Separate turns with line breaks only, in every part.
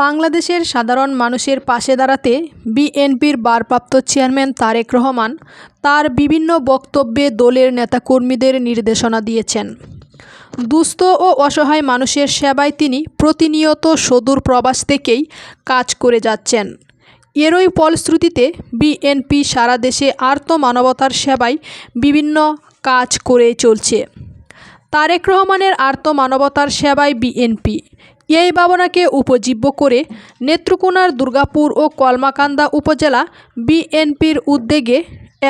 বাংলাদেশের সাধারণ মানুষের পাশে দাঁড়াতে বিএনপির ভারপ্রাপ্ত চেয়ারম্যান তারেক রহমান তার বিভিন্ন বক্তব্যে দলের নেতাকর্মীদের নির্দেশনা দিয়েছেন। দুস্থ ও অসহায় মানুষের সেবায় তিনি প্রতিনিয়ত সদূর প্রবাস থেকেই কাজ করে যাচ্ছেন। এরই ফলশ্রুতিতে বিএনপি সারা দেশে আর্ত মানবতার সেবায় বিভিন্ন কাজ করে চলছে। তারেক রহমানের আর্ত মানবতার সেবায় বিএনপি। এই ভাবনাকে উপজীব্য করে নেত্রকোনার দুর্গাপুর ও কলমাকান্দা উপজেলা বিএনপির উদ্যোগে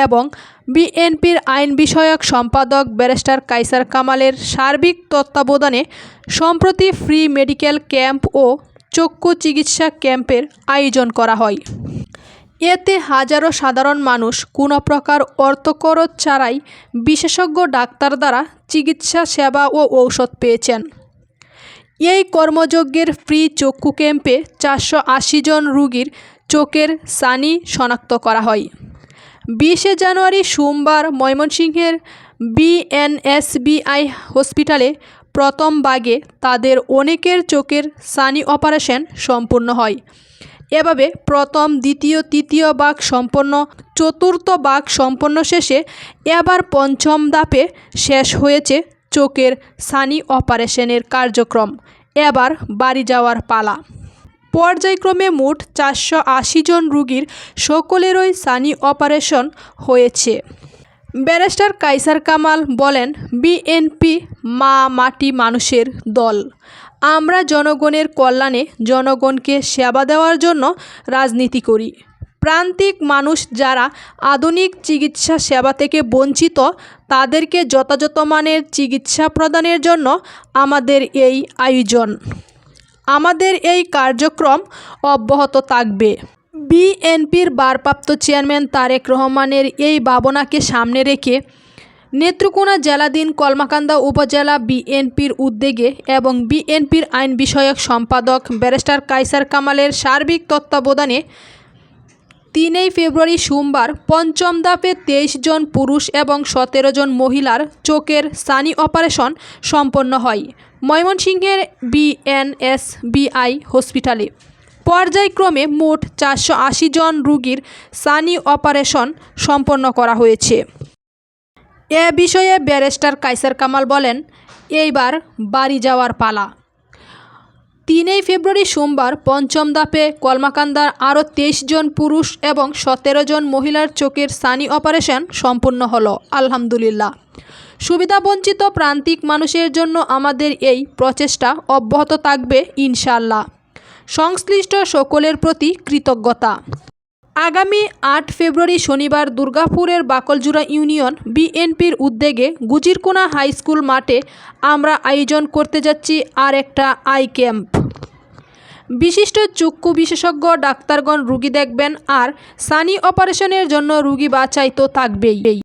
এবং বিএনপির আইন বিষয়ক সম্পাদক ব্যারিস্টার কাইসার কামালের সার্বিক তত্ত্বাবধানে সম্প্রতি ফ্রি মেডিকেল ক্যাম্প ও চক্ষু চিকিৎসা ক্যাম্পের আয়োজন করা হয়। এতে হাজারো সাধারণ মানুষ কোনো প্রকার অর্থকরচ ছাড়াই বিশেষজ্ঞ ডাক্তার দ্বারা চিকিৎসা, সেবা ও ঔষধ পেয়েছেন। এই কর্মযজ্ঞের ফ্রি চক্ষু ক্যাম্পে চারশো আশি জন রুগীর চোখের সানি শনাক্ত করা হয়। বিশে জানুয়ারি সোমবার ময়মনসিংহের বিএনএসবিআই হসপিটালে প্রথম বাগে তাদের অনেকের চোখের সানি অপারেশন সম্পূর্ণ হয়। এভাবে প্রথম, দ্বিতীয়, তৃতীয় বাঘ সম্পন্ন, চতুর্থ বাঘ সম্পন্ন শেষে এবার পঞ্চম ধাপে শেষ হয়েছে চোখের সানি অপারেশনের কার্যক্রম। এবার বাড়ি যাওয়ার পালা। পর্যায়ক্রমে মোট চারশো আশি জন রুগীর সকলেরই সানি অপারেশন হয়েছে। ব্যারিস্টার কাইসার কামাল বলেন, বিএনপি মা মাটি মানুষের দল। আমরা জনগণের কল্যাণে জনগণকে সেবা দেওয়ার জন্য রাজনীতি করি। প্রান্তিক মানুষ যারা আধুনিক চিকিৎসা সেবা থেকে বঞ্চিত, তাদেরকে যথাযথ মানের চিকিৎসা প্রদানের জন্য আমাদের এই আয়োজন। আমাদের এই কার্যক্রম অব্যাহত থাকবে। বিএনপির ভারপ্রাপ্ত চেয়ারম্যান তারেক রহমানের এই ভাবনাকে সামনে রেখে নেত্রকোনা জেলাধীন কলমাকান্দা উপজেলা বিএনপির উদ্যোগে এবং বিএনপির আইন বিষয়ক সম্পাদক ব্যারিস্টার কাইসার কামালের সার্বিক তত্ত্বাবধানে তিনই ফেব্রুয়ারি সোমবার পঞ্চম ধাপে তেইশ জন পুরুষ এবং সতেরো জন মহিলার চোখের সানি অপারেশন সম্পন্ন হয়। ময়মনসিংহের বিএনএসবিআই হসপিটালে। পর্যায়ক্রমে মোট চারশো আশি জন রুগীর সানি অপারেশন সম্পন্ন করা হয়েছে। এ বিষয়ে ব্যারিস্টার কাইসার কামাল বলেন, এইবার বাড়ি যাওয়ার পালা। তিনই ফেব্রুয়ারি সোমবার পঞ্চম ধাপে কলমাকান্দার আরও তেইশ জন পুরুষ এবং সতেরো জন মহিলার চোখের সানি অপারেশন সম্পূর্ণ হলো, আলহামদুলিল্লাহ। সুবিধাবঞ্চিত প্রান্তিক মানুষের জন্য আমাদের এই প্রচেষ্টা অব্যাহত থাকবে ইনশাল্লাহ সংশ্লিষ্ট সকলের প্রতি কৃতজ্ঞতা। আগামী আট ফেব্রুয়ারি শনিবার দুর্গাপুরের বাকলজুড়া ইউনিয়ন বিএনপির উদ্যোগে গুজিরকোনা হাই স্কুল মাঠে আমরা আয়োজন করতে যাচ্ছি আর একটা আই ক্যাম্প। বিশিষ্ট চক্ষু বিশেষজ্ঞ ডাক্তারগণ রুগী দেখবেন আর সানি অপারেশনের জন্য রুগী বাছাই তো থাকবেই।